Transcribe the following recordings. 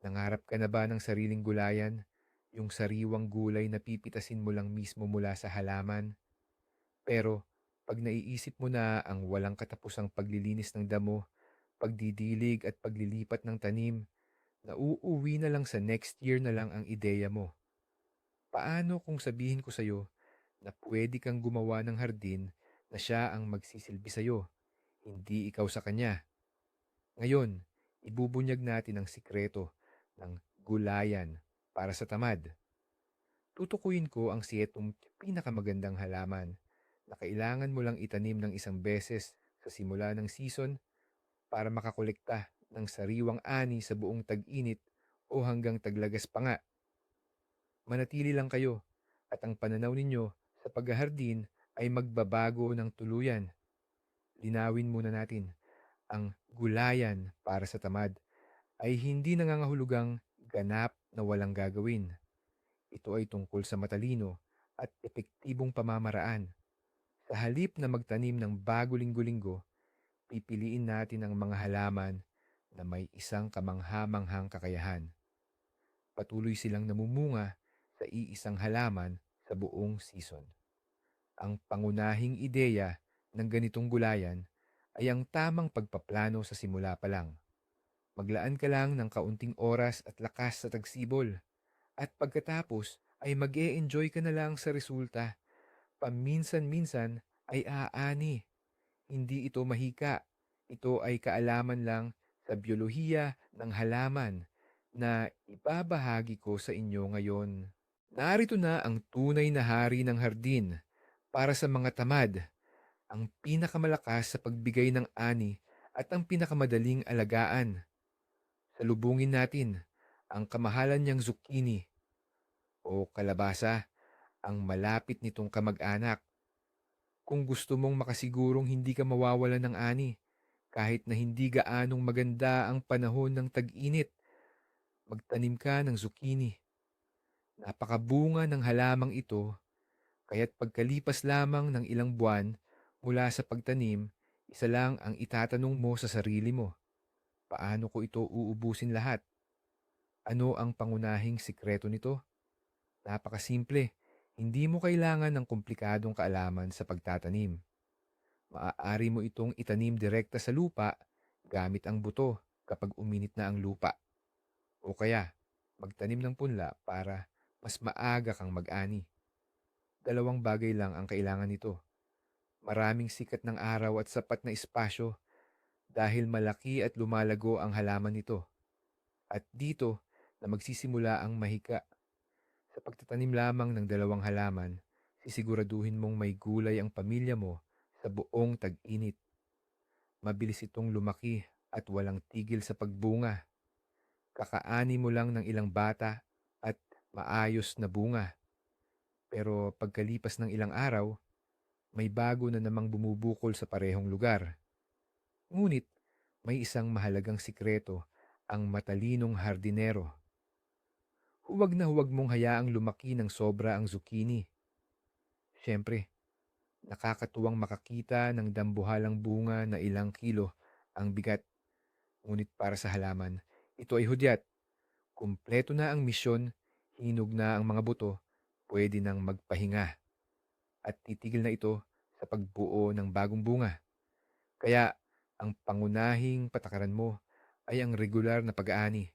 Nangarap ka na ba ng sariling gulayan? Yung sariwang gulay na pipitasin mo lang mismo mula sa halaman? Pero pag naiisip mo na ang walang katapusang paglilinis ng damo, pagdidilig at paglilipat ng tanim, nauuwi na lang sa next year na lang ang ideya mo. Paano kung sabihin ko sa'yo na pwede kang gumawa ng hardin na siya ang magsisilbi sa'yo, hindi ikaw sa kanya? Ngayon, ibubunyag natin ang sikreto ng gulayan para sa tamad. Tutukuyin ko ang siyetong pinakamagandang halaman na kailangan mo lang itanim ng isang beses sa simula ng season para makakolekta ng sariwang ani sa buong tag-init o hanggang taglagas pa nga. Manatili lang kayo at ang pananaw ninyo sa paghahardin ay magbabago ng tuluyan. Linawin muna natin, ang gulayan para sa tamad ay hindi nangangahulugang ganap na walang gagawin. Ito ay tungkol sa matalino at epektibong pamamaraan. Sa halip na magtanim ng bago linggo-linggo, pipiliin natin ang mga halaman na may isang kamanghamanghang kakayahan. Patuloy silang namumunga sa iisang halaman sa buong season. Ang pangunahing ideya ng ganitong gulayan ay ang tamang pagpaplano sa simula pa lang. Maglaan ka lang ng kaunting oras at lakas sa tagsibol at pagkatapos ay mag -e enjoy ka na lang sa resulta. Paminsan-minsan ay aani. Hindi ito mahika. Ito ay kaalaman lang sa biyolohiya ng halaman na ibabahagi ko sa inyo ngayon. Narito na ang tunay na hari ng hardin para sa mga tamad, ang pinakamalakas sa pagbigay ng ani at ang pinakamadaling alagaan. Salubungin natin ang kamahalan niyang zucchini o kalabasa, ang malapit nitong kamag-anak. Kung gusto mong makasigurong hindi ka mawawalan ng ani, kahit na hindi gaanong maganda ang panahon ng tag-init, magtanim ka ng zucchini. Napakabunga ng halamang ito, kaya't pagkalipas lamang ng ilang buwan mula sa pagtanim, isa lang ang itatanong mo sa sarili mo. Paano ko ito uubusin lahat? Ano ang pangunahing sikreto nito? Napakasimple, hindi mo kailangan ng komplikadong kaalaman sa pagtatanim. Maaari mo itong itanim direkta sa lupa gamit ang buto kapag uminit na ang lupa. O kaya, magtanim ng punla para mas maaga kang mag-ani. Dalawang bagay lang ang kailangan nito. Maraming sikat ng araw at sapat na espasyo dahil malaki at lumalago ang halaman nito. At dito na magsisimula ang mahika. Sa pagtatanim lamang ng dalawang halaman, sisiguraduhin mong may gulay ang pamilya mo sa buong tag-init. Mabilis itong lumaki at walang tigil sa pagbunga. Kakaani mo lang ng ilang bata at maayos na bunga. Pero pagkalipas ng ilang araw, may bago na namang bumubukol sa parehong lugar. Ngunit may isang mahalagang sikreto ang matalinong hardinero. Huwag na huwag mong hayaang lumaki ng sobra ang zucchini. Siyempre, nakakatuwang makakita ng dambuhalang bunga na ilang kilo ang bigat. Ngunit para sa halaman, ito ay hudyat. Kumpleto na ang misyon, hinog na ang mga buto, pwede nang magpahinga. At titigil na ito sa pagbuo ng bagong bunga. Kaya ang pangunahing patakaran mo ay ang regular na pag-aani.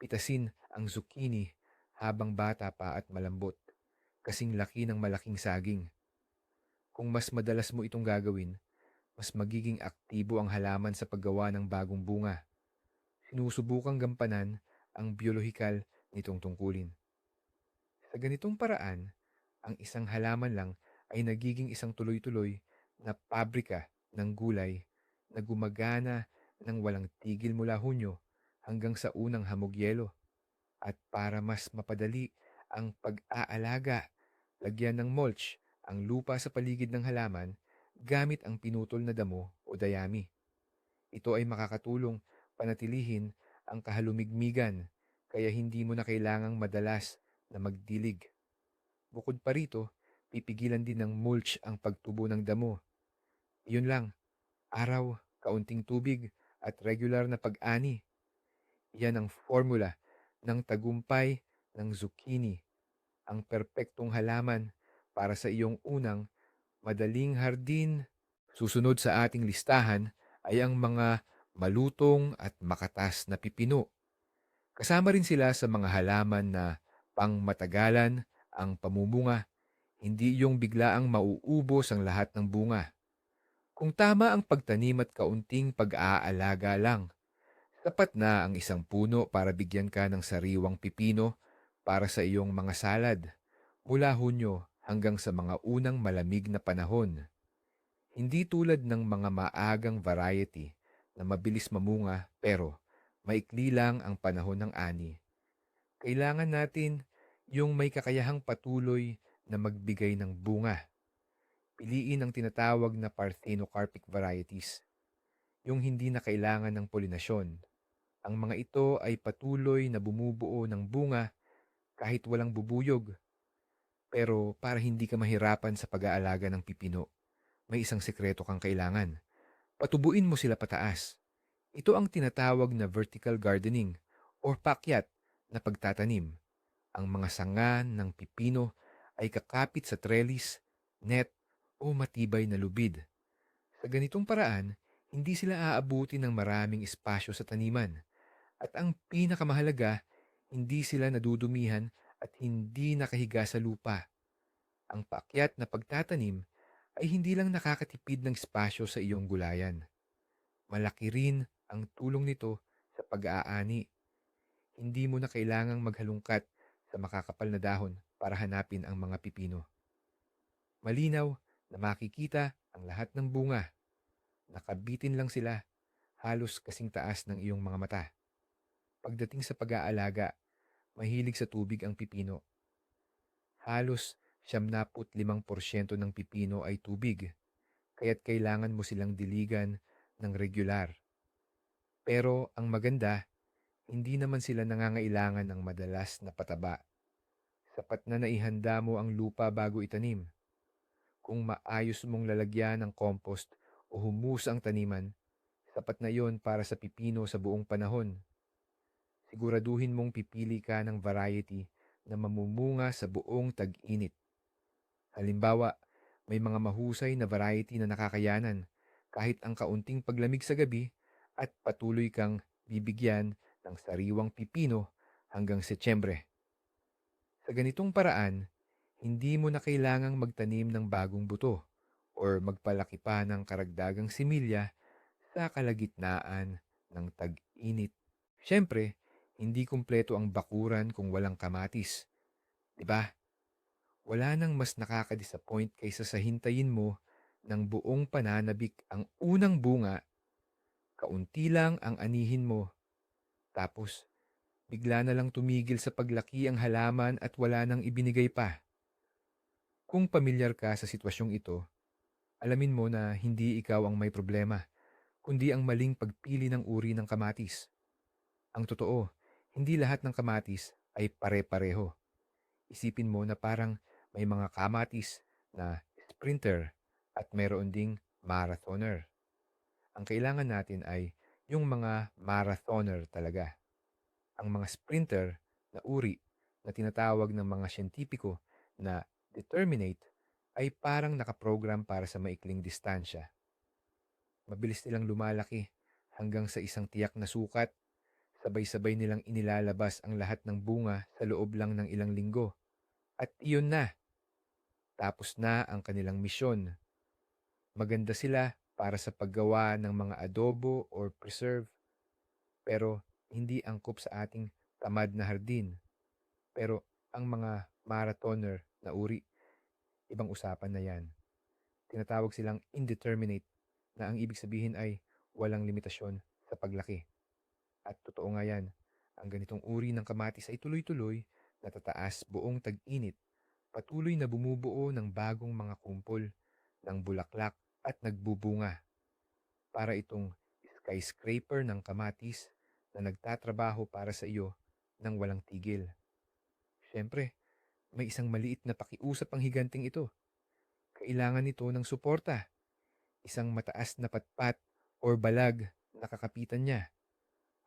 Pitasin ang zucchini habang bata pa at malambot, kasing laki ng malaking saging. Kung mas madalas mo itong gagawin, mas magiging aktibo ang halaman sa paggawa ng bagong bunga. Sinusubukang gampanan ang biolohikal nitong tungkulin. Sa ganitong paraan, ang isang halaman lang ay nagiging isang tuloy-tuloy na pabrika ng gulay na gumagana ng walang tigil mula Hunyo hanggang sa unang hamog yelo. At para mas mapadali ang pag-aalaga, lagyan ng mulch ang lupa sa paligid ng halaman gamit ang pinutol na damo o dayami. Ito ay makakatulong panatilihin ang kahalumigmigan kaya hindi mo na kailangang madalas na magdilig. Bukod pa rito, pipigilan din ng mulch ang pagtubo ng damo. Iyon lang, araw, kaunting tubig, at regular na pag-ani. Yan ang formula ng tagumpay ng zucchini, ang perpektong halaman para sa iyong unang madaling hardin. Susunod sa ating listahan ay ang mga malutong at makatas na pipino. Kasama rin sila sa mga halaman na pangmatagalan ang pamumunga, hindi yung biglaang mauubos ang lahat ng bunga. Kung tama ang pagtanim at kaunting pag-aalaga lang, sapat na ang isang puno para bigyan ka ng sariwang pipino para sa iyong mga salad mula Hunyo hanggang sa mga unang malamig na panahon. Hindi tulad ng mga maagang variety na mabilis mamunga pero maikli lang ang panahon ng ani. Kailangan natin yung may kakayahang patuloy na magbigay ng bunga. Piliin ang tinatawag na parthenocarpic varieties, yung hindi na kailangan ng polinasyon. Ang mga ito ay patuloy na bumubuo ng bunga kahit walang bubuyog. Pero para hindi ka mahirapan sa pag-aalaga ng pipino, may isang sekreto kang kailangan. Patubuin mo sila pataas. Ito ang tinatawag na vertical gardening or pakyat na pagtatanim. Ang mga sanga ng pipino ay kakapit sa trellis, net o matibay na lubid. Sa ganitong paraan, hindi sila aabuti ng maraming espasyo sa taniman. At ang pinakamahalaga, hindi sila nadudumihan at hindi nakahiga sa lupa. Ang paakyat na pagtatanim ay hindi lang nakakatipid ng espasyo sa iyong gulayan. Malaki rin ang tulong nito sa pag-aani. Hindi mo na kailangang maghalungkat sa makakapal na dahon para hanapin ang mga pipino. Malinaw na makikita ang lahat ng bunga. Nakabitin lang sila, halos kasing taas ng iyong mga mata. Pagdating sa pag-aalaga, mahilig sa tubig ang pipino. Halos 75% ng pipino ay tubig, kaya't kailangan mo silang diligan ng regular. Pero ang maganda, hindi naman sila nangangailangan ng madalas na pataba. Sapat na naihanda mo ang lupa bago itanim. Kung maayos mong lalagyan ng compost o humus ang taniman, sapat na yon para sa pipino sa buong panahon. Siguraduhin mong pipili ka ng variety na mamumunga sa buong tag-init. Halimbawa, may mga mahusay na variety na nakakayanan kahit ang kaunting paglamig sa gabi at patuloy kang bibigyan ng sariwang pipino hanggang Setyembre. Sa ganitong paraan, hindi mo na kailangang magtanim ng bagong buto or magpalaki pa ng karagdagang similya sa kalagitnaan ng tag-init. Siyempre, hindi kumpleto ang bakuran kung walang kamatis. 'Di ba? Wala nang mas nakaka-disappoint kaysa sa hintayin mo ng buong pananabik ang unang bunga, kaunti lang ang anihin mo, tapos bigla na lang tumigil sa paglaki ang halaman at wala nang ibinigay pa. Kung pamilyar ka sa sitwasyong ito, alamin mo na hindi ikaw ang may problema, kundi ang maling pagpili ng uri ng kamatis. Ang totoo, hindi lahat ng kamatis ay pare-pareho. Isipin mo na parang may mga kamatis na sprinter at mayroon ding marathoner. Ang kailangan natin ay yung mga marathoner talaga. Ang mga sprinter na uri na tinatawag ng mga siyentipiko na determinate ay parang nakaprogram para sa maikling distansya. Mabilis nilang lumalaki hanggang sa isang tiyak na sukat Sabay-sabay nilang inilalabas ang lahat ng bunga sa loob lang ng ilang linggo. At iyon na. Tapos na ang kanilang misyon. Maganda sila para sa paggawa ng mga adobo or preserve. Pero hindi angkop sa ating tamad na hardin. Pero ang mga marathoner na uri, ibang usapan na yan. Tinatawag silang indeterminate na ang ibig sabihin ay walang limitasyon sa paglaki. At totoo nga yan, ang ganitong uri ng kamatis ay tuloy-tuloy natataas buong tag-init, patuloy na bumubuo ng bagong mga kumpol ng bulaklak at nagbubunga. Para itong skyscraper ng kamatis na nagtatrabaho para sa iyo ng walang tigil. Siyempre, may isang maliit na pakiusap ang higanting ito. Kailangan nito ng suporta. Isang mataas na patpat or balag na kakapitan niya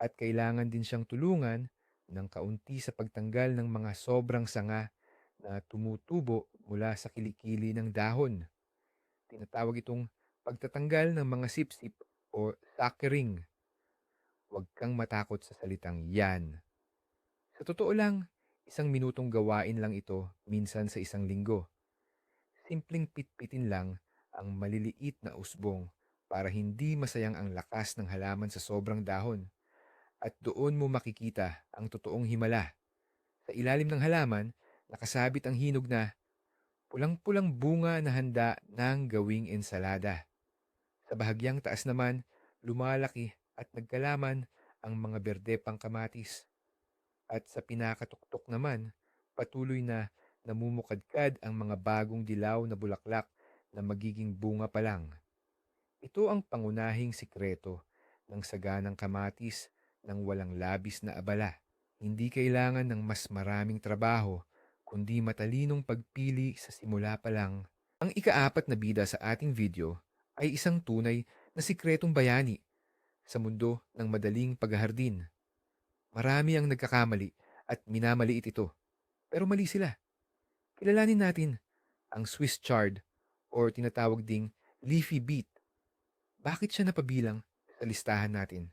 at kailangan din siyang tulungan ng kaunti sa pagtanggal ng mga sobrang sanga na tumutubo mula sa kilikili ng dahon. Tinatawag itong pagtatanggal ng mga sipsip o suckering. Huwag kang matakot sa salitang yan. Sa totoo lang, isang minutong gawain lang ito minsan sa isang linggo. Simpleng pitpitin lang ang maliliit na usbong para hindi masayang ang lakas ng halaman sa sobrang dahon. At doon mo makikita ang totoong himala. Sa ilalim ng halaman, nakasabit ang hinog na pulang-pulang bunga na handa ng gawing ensalada. Sa bahagyang taas naman, lumalaki at nagkalaman ang mga berde pang kamatis. At sa pinakatuktok naman, patuloy na namumukadkad ang mga bagong dilaw na bulaklak na magiging bunga pa lang. Ito ang pangunahing sikreto ng saganang kamatis ng walang labis na abala. Hindi kailangan ng mas maraming trabaho, kundi matalinong pagpili sa simula pa lang. Ang ikaapat na bida sa ating video ay isang tunay na sikretong bayani sa mundo ng madaling paghahardin. Marami ang nagkakamali at minamaliit ito, pero mali sila. Kilalanin natin ang Swiss chard or tinatawag ding leafy beet. Bakit siya napabilang sa listahan natin?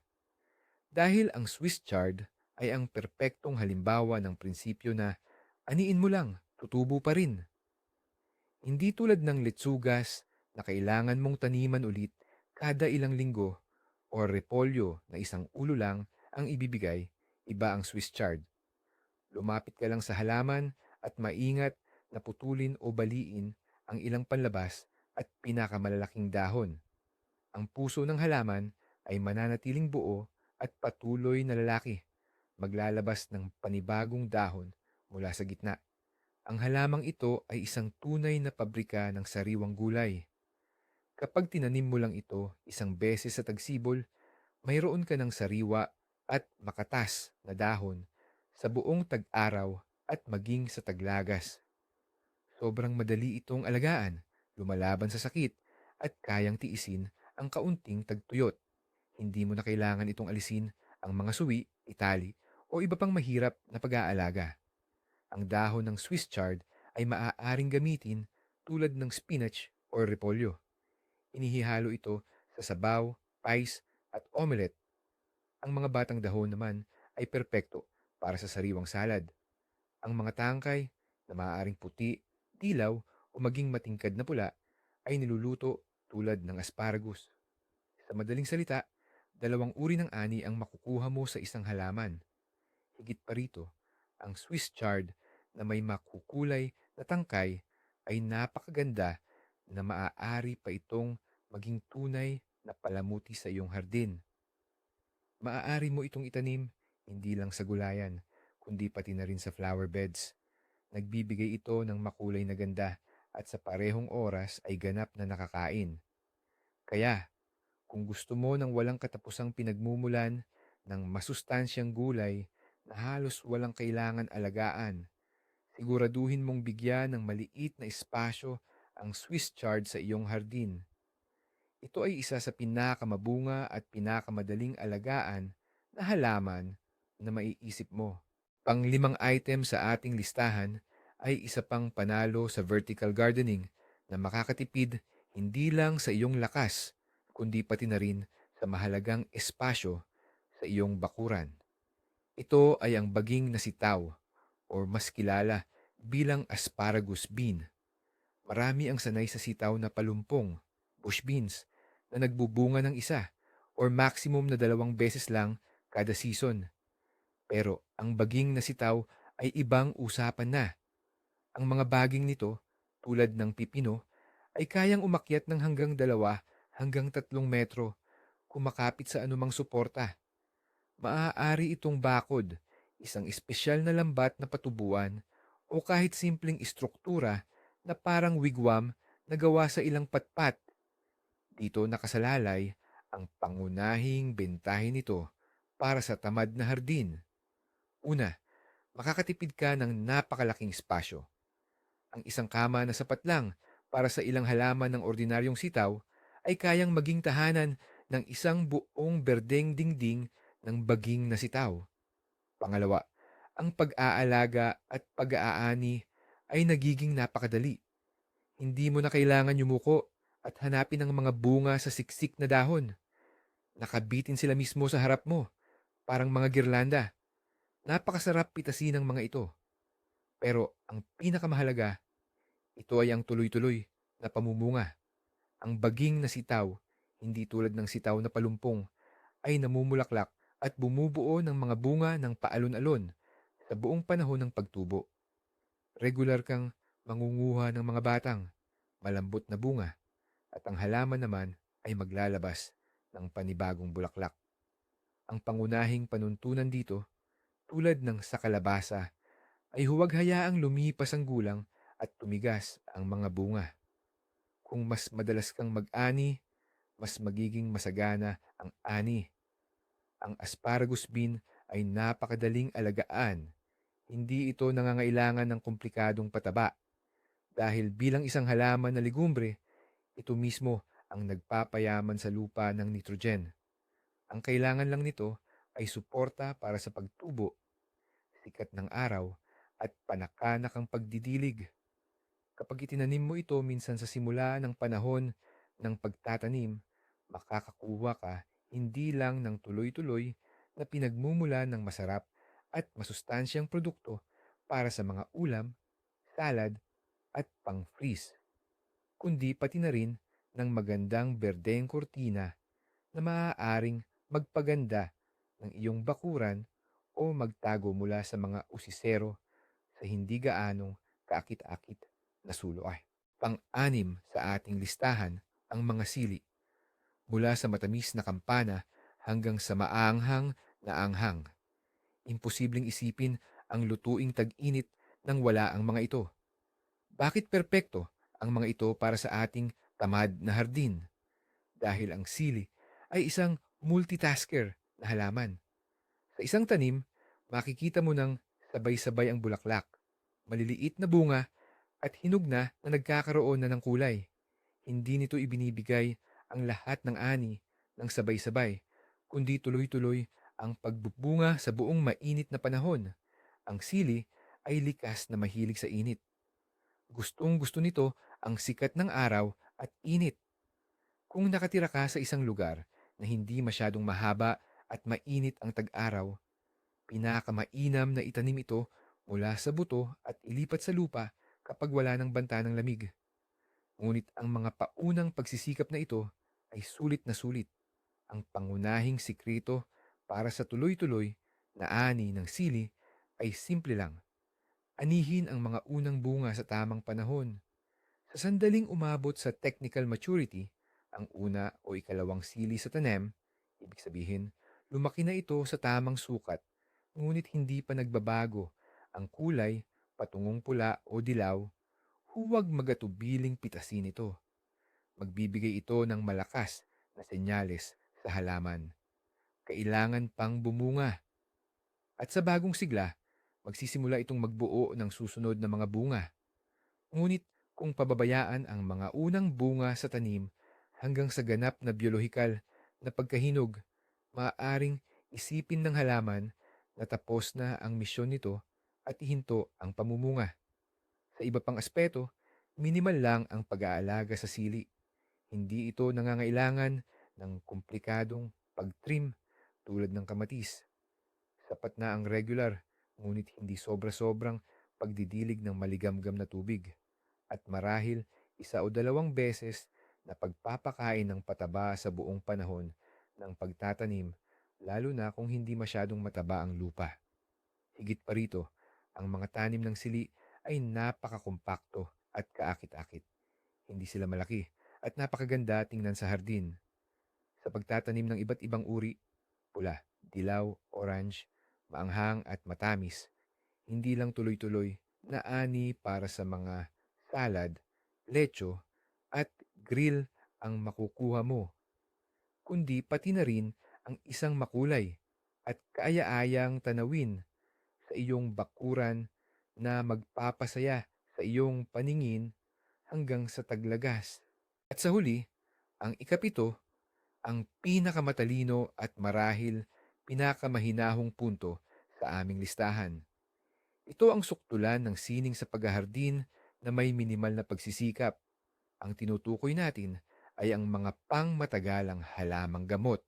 Dahil ang Swiss chard ay ang perpektong halimbawa ng prinsipyo na aniin mo lang, tutubo pa rin. Hindi tulad ng letsugas na kailangan mong taniman ulit kada ilang linggo o repolyo na isang ulo lang ang ibibigay, iba ang Swiss chard. Lumapit ka lang sa halaman at maingat na putulin o baliin ang ilang panlabas at pinakamalalaking dahon. Ang puso ng halaman ay mananatiling buo at patuloy na lalaki, maglalabas ng panibagong dahon mula sa gitna. Ang halamang ito ay isang tunay na pabrika ng sariwang gulay. Kapag tinanim mo lang ito isang beses sa tagsibol, mayroon ka ng sariwa at makatas na dahon sa buong tag-araw at maging sa taglagas. Sobrang madali itong alagaan, lumalaban sa sakit, at kayang tiisin ang kaunting tagtuyot. Hindi mo na kailangan itong alisin ang mga suwi, itali, o iba pang mahirap na pag-aalaga. Ang dahon ng Swiss chard ay maaaring gamitin tulad ng spinach o repolyo. Inihihalo ito sa sabaw, pies, at omelette. Ang mga batang dahon naman ay perpekto para sa sariwang salad. Ang mga tangkay na maaaring puti, dilaw o maging matingkad na pula ay niluluto tulad ng asparagus. Sa madaling salita, dalawang uri ng ani ang makukuha mo sa isang halaman. Higit pa rito, ang Swiss chard na may makukulay na tangkay ay napakaganda na maaari pa itong maging tunay na palamuti sa iyong hardin. Maaari mo itong itanim hindi lang sa gulayan, kundi pati na rin sa flower beds. Nagbibigay ito ng makulay na ganda at sa parehong oras ay ganap na nakakain. Kaya, kung gusto mo ng walang katapusang pinagmumulan ng masustansyang gulay na halos walang kailangan alagaan, siguraduhin mong bigyan ng maliit na espasyo ang Swiss chard sa iyong hardin. Ito ay isa sa pinakamabunga at pinakamadaling alagaan na halaman na maiisip mo. Panglimang item sa ating listahan ay isa pang panalo sa vertical gardening na makakatipid hindi lang sa iyong lakas, kundi pati na rin sa mahalagang espasyo sa iyong bakuran. Ito ay ang baging na sitaw or mas kilala bilang asparagus bean. Marami ang sanay sa sitaw na palumpong, bush beans, na nagbubunga ng isa or maximum na dalawang beses lang kada season. Pero ang baging na sitaw ay ibang usapan na. Ang mga baging nito, tulad ng pipino, ay kayang umakyat ng hanggang dalawa hanggang tatlong metro kumakapit sa anumang suporta. Maaari itong bakod, isang espesyal na lambat na patubuan o kahit simpleng istruktura na parang wigwam na gawa sa ilang patpat. Dito nakasalalay ang pangunahing bentahin nito para sa tamad na hardin. Una, makakatipid ka ng napakalaking espasyo. Ang isang kama na sapat lang para sa ilang halaman ng ordinaryong sitaw ay kayang maging tahanan ng isang buong berdeng dingding ng baging na sitaw. Pangalawa, ang pag-aalaga at pag-aani ay nagiging napakadali. Hindi mo na kailangan yumuko at hanapin ang mga bunga sa siksik na dahon. Nakabitin sila mismo sa harap mo, parang mga girlanda. Napakasarap pitasin ng mga ito. Pero ang pinakamahalaga, ito ay ang tuloy-tuloy na pamumunga. Ang baging na sitaw, hindi tulad ng sitaw na palumpong, ay namumulaklak at bumubuo ng mga bunga ng paalon-alon sa buong panahon ng pagtubo. Regular kang mangunguha ng mga batang, malambot na bunga, at ang halaman naman ay maglalabas ng panibagong bulaklak. Ang pangunahing panuntunan dito, tulad ng sa kalabasa, ay huwag hayaang lumipas ang gulang at tumigas ang mga bunga. Kung mas madalas kang mag-ani, mas magiging masagana ang ani. Ang asparagus bean ay napakadaling alagaan. Hindi ito nangangailangan ng komplikadong pataba. Dahil bilang isang halaman na ligumbre, ito mismo ang nagpapayaman sa lupa ng nitrogen. Ang kailangan lang nito ay suporta para sa pagtubo, sikat ng araw, at panakanak ang pagdidilig. Kapag itinanim mo ito minsan sa simula ng panahon ng pagtatanim, makakakuha ka hindi lang ng tuloy-tuloy na pinagmumula ng masarap at masustansyang produkto para sa mga ulam, salad, at pang-freeze, kundi pati na rin ng magandang berdeng kortina na maaaring magpaganda ng iyong bakuran o magtago mula sa mga usisero sa hindi gaanong kaakit-akit na sulo ay. Pang-anim sa ating listahan ang mga sili. Mula sa matamis na kampana hanggang sa maanghang na anghang. Imposibleng isipin ang lutuing tag-init nang wala ang mga ito. Bakit perpekto ang mga ito para sa ating tamad na hardin? Dahil ang sili ay isang multitasker na halaman. Sa isang tanim, makikita mo ng sabay-sabay ang bulaklak, maliliit na bunga at hinog na na nagkakaroon na ng kulay. Hindi nito ibinibigay ang lahat ng ani ng sabay-sabay, kundi tuloy-tuloy ang pagbubunga sa buong mainit na panahon. Ang sili ay likas na mahilig sa init. Gustong gusto nito ang sikat ng araw at init. Kung nakatira ka sa isang lugar na hindi masyadong mahaba at mainit ang tag-araw, pinakamainam na itanim ito mula sa buto at ilipat sa lupa kapag wala ng banta ng lamig. Ngunit ang mga paunang pagsisikap na ito ay sulit na sulit. Ang pangunahing sikreto para sa tuloy-tuloy na ani ng sili ay simple lang anihin ang mga unang bunga sa tamang panahon. Sa sandaling umabot sa technical maturity, ang una o ikalawang sili sa tanem, ibig sabihin, lumaki na ito sa tamang sukat, ngunit hindi pa nagbabago ang kulay patungong pula o dilaw, huwag magatubiling pitasin ito. Magbibigay ito ng malakas na senyales sa halaman. Kailangan pang bumunga. At sa bagong sigla, magsisimula itong magbuo ng susunod na mga bunga. Ngunit kung pababayaan ang mga unang bunga sa tanim hanggang sa ganap na biolohikal na pagkahinog, maaaring isipin ng halaman na tapos na ang misyon nito at ihinto ang pamumunga. Sa iba pang aspeto, minimal lang ang pag-aalaga sa sili. Hindi ito nangangailangan ng komplikadong pag-trim tulad ng kamatis. Sapat na ang regular ngunit hindi sobra-sobrang pagdidilig ng maligamgam na tubig. At marahil isa o dalawang beses na pagpapakain ng pataba sa buong panahon ng pagtatanim, lalo na kung hindi masyadong mataba ang lupa. Higit pa rito, ang mga tanim ng sili ay napakakumpakto at kaakit-akit. Hindi sila malaki at napakaganda tingnan sa hardin. Sa pagtatanim ng iba't ibang uri, pula, dilaw, orange, maanghang at matamis, hindi lang tuloy-tuloy na ani para sa mga salad, lecho at grill ang makukuha mo, kundi pati na rin ang isang makulay at kaaya-ayang tanawin sa iyong bakuran na magpapasaya sa iyong paningin hanggang sa taglagas. At sa huli, ang ikapito, ang pinakamatalino at marahil pinakamahinahong punto sa aming listahan. Ito ang suktulan ng sining sa paghahardin na may minimal na pagsisikap. Ang tinutukoy natin ay ang mga pangmatagalang halamang gamot.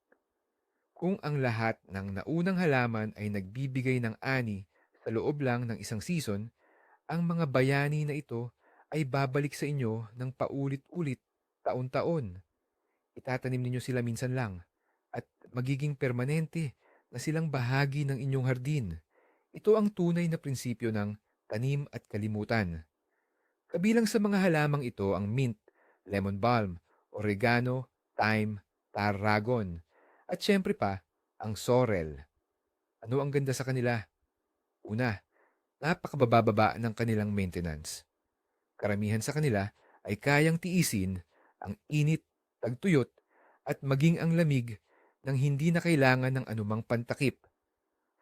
Kung ang lahat ng naunang halaman ay nagbibigay ng ani sa loob lang ng isang season, ang mga bayani na ito ay babalik sa inyo ng paulit-ulit taon-taon. Itatanim ninyo sila minsan lang at magiging permanente na silang bahagi ng inyong hardin. Ito ang tunay na prinsipyo ng tanim at kalimutan. Kabilang sa mga halamang ito ang mint, lemon balm, oregano, thyme, tarragon, at syempre pa, ang sorrel. Ano ang ganda sa kanila? Una, napakabababa ng kanilang maintenance. Karamihan sa kanila ay kayang tiisin ang init, tagtuyot, at maging ang lamig nang hindi na kailangan ng anumang pantakip.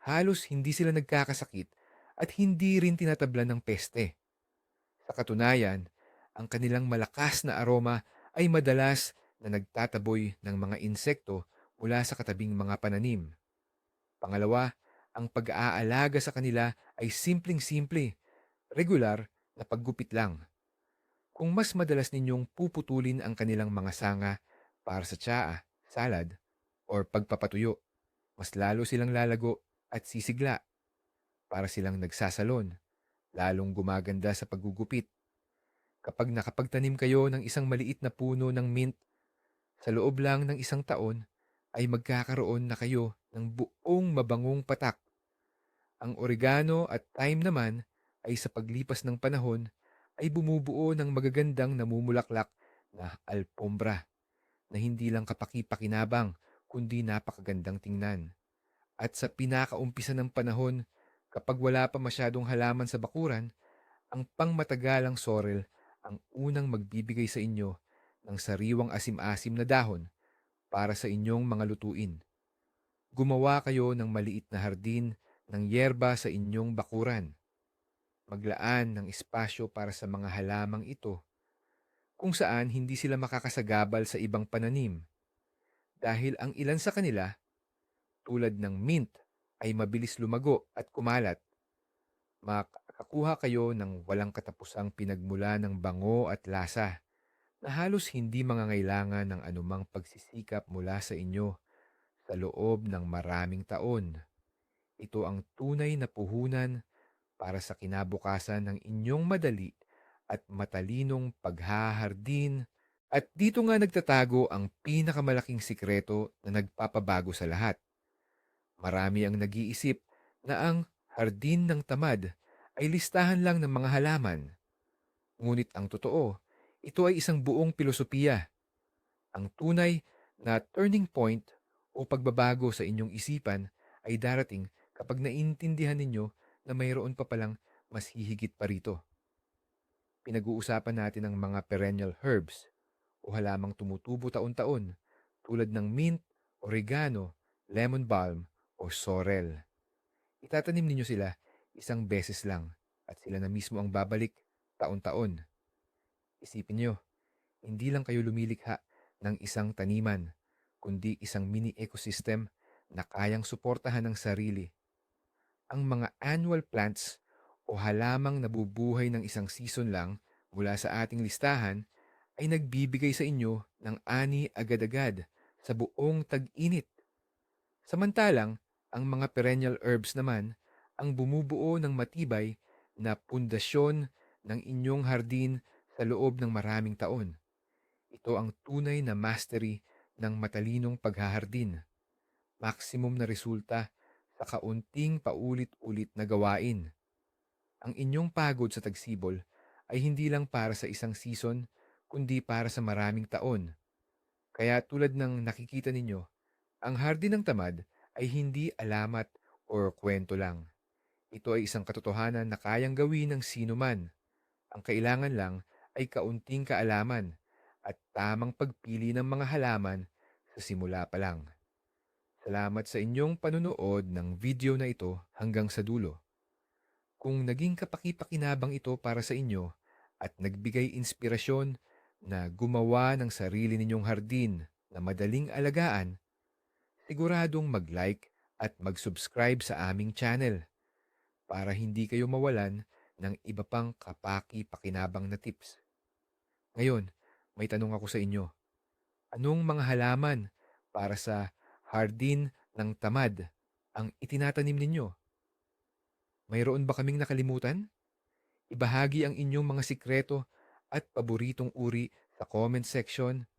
Halos hindi sila nagkakasakit at hindi rin tinatablan ng peste. Sa katunayan, ang kanilang malakas na aroma ay madalas na nagtataboy ng mga insekto mula sa katabing mga pananim. Pangalawa, ang pag-aalaga sa kanila ay simpleng-simple, regular na paggupit lang. Kung mas madalas ninyong puputulin ang kanilang mga sanga para sa tsaa, salad, or pagpapatuyo, mas lalo silang lalago at sisigla para silang nagsasalon, lalong gumaganda sa paggugupit. Kapag nakapagtanim kayo ng isang maliit na puno ng mint, sa loob lang ng isang taon ay magkakaroon na kayo ng buong mabangong patak. Ang oregano at thyme naman ay sa paglipas ng panahon ay bumubuo ng magagandang namumulaklak na alpombra na hindi lang kapaki-pakinabang kundi napakagandang tingnan. At sa pinakaumpisa ng panahon, kapag wala pa masyadong halaman sa bakuran, ang pangmatagalang sorrel ang unang magbibigay sa inyo ng sariwang asim-asim na dahon para sa inyong mga lutuin. Gumawa kayo ng maliit na hardin ng yerba sa inyong bakuran. Maglaan ng espasyo para sa mga halamang ito kung saan hindi sila makakasagabal sa ibang pananim. Dahil ang ilan sa kanila, tulad ng mint, ay mabilis lumago at kumalat. Makakakuha kayo ng walang katapusang pinagmula ng bango at lasa na halos hindi mangangailangan ng anumang pagsisikap mula sa inyo sa loob ng maraming taon. Ito ang tunay na puhunan para sa kinabukasan ng inyong madali at matalinong paghahardin at dito nga nagtatago ang pinakamalaking sikreto na nagpapabago sa lahat. Marami ang nag-iisip na ang hardin ng tamad ay listahan lang ng mga halaman. Ngunit ang totoo, ito ay isang buong pilosopiya. Ang tunay na turning point o pagbabago sa inyong isipan ay darating kapag naintindihan ninyo na mayroon pa palang mas hihigit pa rito. Pinag-uusapan natin ang mga perennial herbs o halamang tumutubo taon-taon tulad ng mint, oregano, lemon balm o sorrel. Itatanim ninyo sila isang beses lang at sila na mismo ang babalik taon-taon. Isipin nyo, hindi lang kayo lumilikha ng isang taniman, kundi isang mini ecosystem na kayang suportahan ng sarili. Ang mga annual plants o halamang nabubuhay ng isang season lang mula sa ating listahan ay nagbibigay sa inyo ng ani agad-agad sa buong tag-init. Samantalang, ang mga perennial herbs naman ang bumubuo ng matibay na pundasyon ng inyong hardin sa loob ng maraming taon. Ito ang tunay na mastery ng matalinong paghahardin. Maximum na resulta sa kaunting paulit-ulit na gawain. Ang inyong pagod sa tagsibol ay hindi lang para sa isang season, kundi para sa maraming taon. Kaya tulad ng nakikita ninyo, ang hardin ng tamad ay hindi alamat o kwento lang. Ito ay isang katotohanan na kayang gawin ng sino man. Ang kailangan lang ay kaunting kaalaman at tamang pagpili ng mga halaman sa simula pa lang. Salamat sa inyong panunood ng video na ito hanggang sa dulo. Kung naging kapaki-pakinabang ito para sa inyo at nagbigay inspirasyon na gumawa ng sarili ninyong hardin na madaling alagaan, siguradong mag-like at mag-subscribe sa aming channel para hindi kayo mawalan ng iba pang kapaki-pakinabang na tips. Ngayon, may tanong ako sa inyo. Anong mga halaman para sa hardin ng tamad ang itinatanim ninyo? Mayroon ba kaming nakalimutan? Ibahagi ang inyong mga sikreto at paboritong uri sa comment section